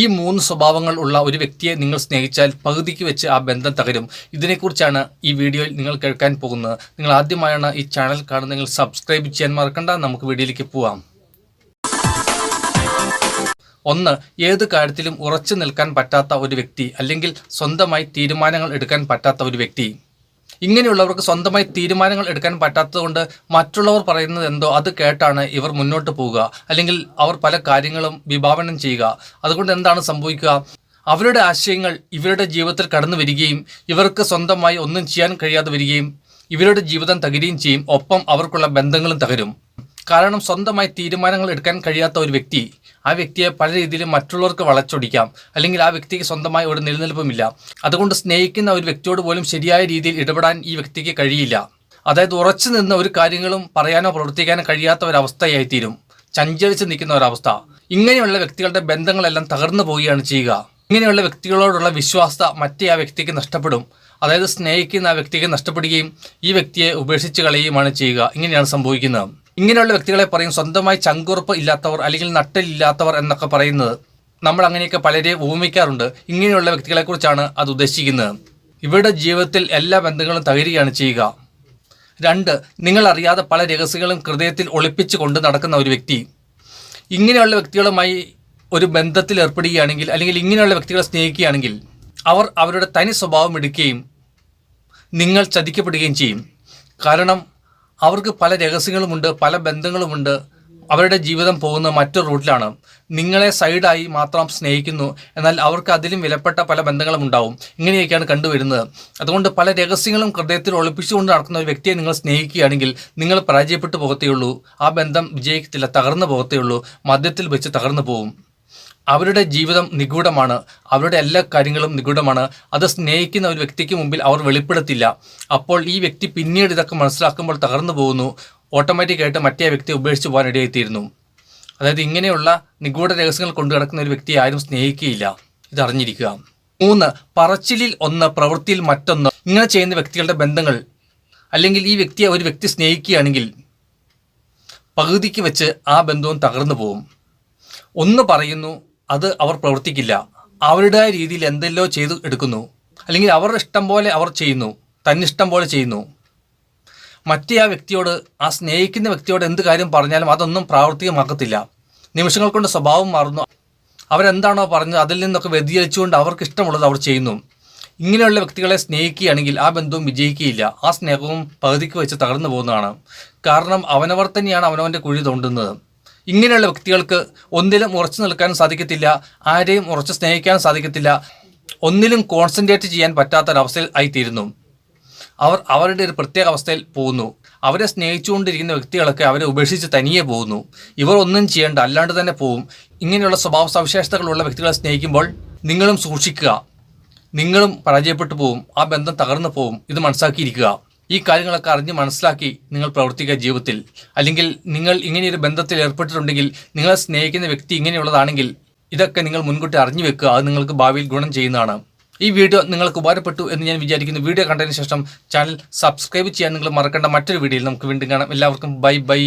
ഈ മൂന്ന് സ്വഭാവങ്ങൾ ഉള്ള ഒരു വ്യക്തിയെ നിങ്ങൾ സ്നേഹിച്ചാൽ പകുതിക്ക് വെച്ച് ആ ബന്ധം തകരും. ഇതിനെക്കുറിച്ചാണ് ഈ വീഡിയോയിൽ നിങ്ങൾ കേൾക്കാൻ പോകുന്നത്. നിങ്ങൾ ആദ്യമായാണ് ഈ ചാനൽ കാണുന്നതെങ്കിൽ സബ്സ്ക്രൈബ് ചെയ്യാൻ മറക്കണ്ട. നമുക്ക് വീഡിയോയിലേക്ക് പോവാം. ഒന്ന് ഏത് കാര്യത്തിലും ഉറച്ചു നിൽക്കാൻ പറ്റാത്ത ഒരു വ്യക്തി അല്ലെങ്കിൽ സ്വന്തമായി തീരുമാനങ്ങൾ എടുക്കാൻ പറ്റാത്ത ഒരു വ്യക്തി. ഇങ്ങനെയുള്ളവർക്ക് സ്വന്തമായി തീരുമാനങ്ങൾ എടുക്കാൻ പറ്റാത്തതുകൊണ്ട് മറ്റുള്ളവർ പറയുന്നത് എന്തോ അത് കേട്ടാണ് ഇവർ മുന്നോട്ട് പോവുക. അല്ലെങ്കിൽ അവർ പല കാര്യങ്ങളും വിഭാവനം ചെയ്യുക. അതുകൊണ്ട് എന്താണ് സംഭവിക്കുക? അവരുടെ ആശയങ്ങൾ ഇവരുടെ ജീവിതത്തിൽ കടന്നു വരികയും ഇവർക്ക് സ്വന്തമായി ഒന്നും ചെയ്യാൻ കഴിയാതെ വരികയും ഇവരുടെ ജീവിതം തകരുകയും ചെയ്യും. ഒപ്പം അവർക്കുള്ള ബന്ധങ്ങളും തകരും. കാരണം സ്വന്തമായി തീരുമാനങ്ങൾ എടുക്കാൻ കഴിയാത്ത ഒരു വ്യക്തി ആ വ്യക്തിയെ പല രീതിയിലും മറ്റുള്ളവർക്ക് വളച്ചൊടിക്കാം. അല്ലെങ്കിൽ ആ വ്യക്തിക്ക് സ്വന്തമായി ഒരു നിലനിൽപ്പുമില്ല. അതുകൊണ്ട് സ്നേഹിക്കുന്ന ഒരു വ്യക്തിയോട് പോലും ശരിയായ രീതിയിൽ ഇടപെടാൻ ഈ വ്യക്തിക്ക് കഴിയില്ല. അതായത് ഉറച്ചു നിന്ന് ഒരു കാര്യങ്ങളും പറയാനോ പ്രവർത്തിക്കാനോ കഴിയാത്ത ഒരവസ്ഥയായി തീരും ചഞ്ചലിച്ച് നിൽക്കുന്ന ഒരവസ്ഥ. ഇങ്ങനെയുള്ള വ്യക്തികളുടെ ബന്ധങ്ങളെല്ലാം തകർന്നു പോവുകയാണ് ചെയ്യുക. ഇങ്ങനെയുള്ള വ്യക്തികളോടുള്ള വിശ്വാസത മറ്റേ ആ വ്യക്തിക്ക് നഷ്ടപ്പെടും. അതായത് സ്നേഹിക്കുന്ന ആ വ്യക്തിക്ക് നഷ്ടപ്പെടുകയും ഈ വ്യക്തിയെ ഉപേക്ഷിച്ച് കളയുകയുമാണ് ചെയ്യുക. ഇങ്ങനെയാണ് സംഭവിക്കുന്നത്. ഇങ്ങനെയുള്ള വ്യക്തികളെ പറയും സ്വന്തമായി ചങ്കുറപ്പ് ഇല്ലാത്തവർ അല്ലെങ്കിൽ നട്ടലില്ലാത്തവർ എന്നൊക്കെ പറയുന്നത് നമ്മൾ അങ്ങനെയൊക്കെ പലരെ ഉപമിക്കാറുണ്ട് ഇങ്ങനെയുള്ള വ്യക്തികളെക്കുറിച്ചാണ് അത് ഉദ്ദേശിക്കുന്നത്. ഇവരുടെ ജീവിതത്തിൽ എല്ലാ ബന്ധങ്ങളും തകരുകയാണ് ചെയ്യുക. രണ്ട് നിങ്ങൾ അറിയാതെ പല രഹസ്യങ്ങളും ഹൃദയത്തിൽ ഒളിപ്പിച്ചു കൊണ്ട് നടക്കുന്ന ഒരു വ്യക്തി. ഇങ്ങനെയുള്ള വ്യക്തികളുമായി ഒരു ബന്ധത്തിൽ ഏർപ്പെടുകയാണെങ്കിൽ അല്ലെങ്കിൽ ഇങ്ങനെയുള്ള വ്യക്തികളെ സ്നേഹിക്കുകയാണെങ്കിൽ അവർ അവരുടെ തനി സ്വഭാവം എടുക്കുകയും നിങ്ങൾ ചതിക്കപ്പെടുകയും ചെയ്യും. കാരണം അവർക്ക് പല രഹസ്യങ്ങളുമുണ്ട് പല ബന്ധങ്ങളുമുണ്ട്. അവരുടെ ജീവിതം പോകുന്ന മറ്റൊരു റൂട്ടിലാണ്. നിങ്ങളെ സൈഡായി മാത്രം സ്നേഹിക്കുന്നു. എന്നാൽ അവർക്ക് അതിലും വിലപ്പെട്ട പല ബന്ധങ്ങളും ഉണ്ടാവും ഇങ്ങനെയൊക്കെയാണ് കണ്ടുവരുന്നത്. അതുകൊണ്ട് പല രഹസ്യങ്ങളും ഹൃദയത്തിൽ ഒളിപ്പിച്ചുകൊണ്ട് നടക്കുന്ന ഒരു വ്യക്തിയെ നിങ്ങൾ സ്നേഹിക്കുകയാണെങ്കിൽ നിങ്ങൾ പരാജയപ്പെട്ടു പോകത്തേയുള്ളൂ ആ ബന്ധം വിജയിക്കത്തില്ല തകർന്നു പോകത്തേയുള്ളൂ മദ്യത്തിൽ വെച്ച് തകർന്നു പോകും അവരുടെ ജീവിതം നിഗൂഢമാണ്. അവരുടെ എല്ലാ കാര്യങ്ങളും നിഗൂഢമാണ്. അത് സ്നേഹിക്കുന്ന ഒരു വ്യക്തിക്ക് മുമ്പിൽ അവർ വെളിപ്പെടുത്തില്ല. അപ്പോൾ ഈ വ്യക്തി പിന്നീട് ഇതൊക്കെ മനസ്സിലാക്കുമ്പോൾ തകർന്നു പോകുന്നു. ഓട്ടോമാറ്റിക്കായിട്ട് മറ്റേ വ്യക്തി ഉപേക്ഷിച്ച് പോകാൻ ഇടയെത്തിയിരുന്നു അതായത് ഇങ്ങനെയുള്ള നിഗൂഢ രഹസ്യങ്ങൾ കൊണ്ടു കിടക്കുന്ന ഒരു വ്യക്തിയെ ആരും സ്നേഹിക്കുകയില്ല. ഇത് അറിഞ്ഞിരിക്കുക. മൂന്ന് പറച്ചിലിൽ ഒന്ന് പ്രവൃത്തിയിൽ മറ്റൊന്ന്. ഇങ്ങനെ ചെയ്യുന്ന വ്യക്തികളുടെ ബന്ധങ്ങൾ. അല്ലെങ്കിൽ ഈ വ്യക്തിയെ ഒരു വ്യക്തി സ്നേഹിക്കുകയാണെങ്കിൽ പകുതിക്ക് വെച്ച് ആ ബന്ധവും തകർന്നു പോകും. ഒന്ന് പറയുന്നു അത് അവർ പ്രവർത്തിക്കില്ല. അവരുടെ രീതിയിൽ എന്തെല്ലോ ചെയ്ത് എടുക്കുന്നു. അല്ലെങ്കിൽ അവർ ഇഷ്ടം പോലെ അവർ ചെയ്യുന്നു. തന്നിഷ്ടം പോലെ ചെയ്യുന്നു. മറ്റേ ആ വ്യക്തിയോട് ആ സ്നേഹിക്കുന്ന വ്യക്തിയോട് എന്ത് കാര്യം പറഞ്ഞാലും അതൊന്നും പ്രാവർത്തികമാക്കത്തില്ല. നിമിഷങ്ങൾ കൊണ്ട് സ്വഭാവം മാറുന്നു. അവരെന്താണോ പറഞ്ഞത് അതിൽ നിന്നൊക്കെ വ്യതിചലിച്ചുകൊണ്ട് അവർക്ക് ഇഷ്ടമുള്ളത് അവർ ചെയ്യുന്നു. ഇങ്ങനെയുള്ള വ്യക്തികളെ സ്നേഹിക്കുകയാണെങ്കിൽ ആ ബന്ധവും വിജയിക്കുകയില്ല. ആ സ്നേഹവും പകുതിക്ക് വെച്ച് തകർന്നു പോകുന്നതാണ്. കാരണം അവനവർ തന്നെയാണ് അവനവന്റെ കുഴി തോണ്ടുന്നത്. ഇങ്ങനെയുള്ള വ്യക്തികൾക്ക് ഒന്നിലും ഉറച്ചു നിൽക്കാൻ സാധിക്കത്തില്ല ആരെയും ഉറച്ചു സ്നേഹിക്കാൻ സാധിക്കത്തില്ല ഒന്നിലും കോൺസെൻട്രേറ്റ് ചെയ്യാൻ പറ്റാത്തൊരവസ്ഥയിൽ ആയിത്തീരുന്നു. അവർ അവരുടെ ഒരു പ്രത്യേക അവസ്ഥയിൽ പോകുന്നു. അവരെ സ്നേഹിച്ചുകൊണ്ടിരിക്കുന്ന വ്യക്തികളൊക്കെ അവരെ ഉപേക്ഷിച്ച് തനിയെ പോകുന്നു. ഇവർ ഒന്നും ചെയ്യേണ്ട അല്ലാണ്ട് തന്നെ പോകും ഇങ്ങനെയുള്ള സ്വഭാവ സവിശേഷതകളുള്ള വ്യക്തികളെ സ്നേഹിക്കുമ്പോൾ നിങ്ങളും സൂക്ഷിക്കുക. നിങ്ങളും പരാജയപ്പെട്ടു പോകും ആ ബന്ധം തകർന്നു പോകും ഇത് മനസ്സാക്കിയിരിക്കുക ഈ കാര്യങ്ങളൊക്കെ അറിഞ്ഞ് മനസ്സിലാക്കി നിങ്ങൾ പ്രവർത്തിക്കുക ജീവിതത്തിൽ. അല്ലെങ്കിൽ നിങ്ങൾ ഇങ്ങനെയൊരു ബന്ധത്തിൽ ഏർപ്പെട്ടിട്ടുണ്ടെങ്കിൽ നിങ്ങളെ സ്നേഹിക്കുന്ന വ്യക്തി ഇങ്ങനെയുള്ളതാണെങ്കിൽ ഇതൊക്കെ നിങ്ങൾ മുൻകൂട്ടി അറിഞ്ഞു വെക്കുക. അത് നിങ്ങൾക്ക് ഭാവിയിൽ ഗുണം ചെയ്യുന്നതാണ്. ഈ വീഡിയോ നിങ്ങൾക്ക് ഉപകാരപ്പെട്ടു എന്ന് ഞാൻ വിചാരിക്കുന്നു. വീഡിയോ കണ്ടതിന് ശേഷം ചാനൽ സബ്സ്ക്രൈബ് ചെയ്യാൻ നിങ്ങൾ മറക്കേണ്ട മറ്റൊരു വീഡിയോയിൽ നമുക്ക് വീണ്ടും കാണാം. എല്ലാവർക്കും ബൈ ബൈ.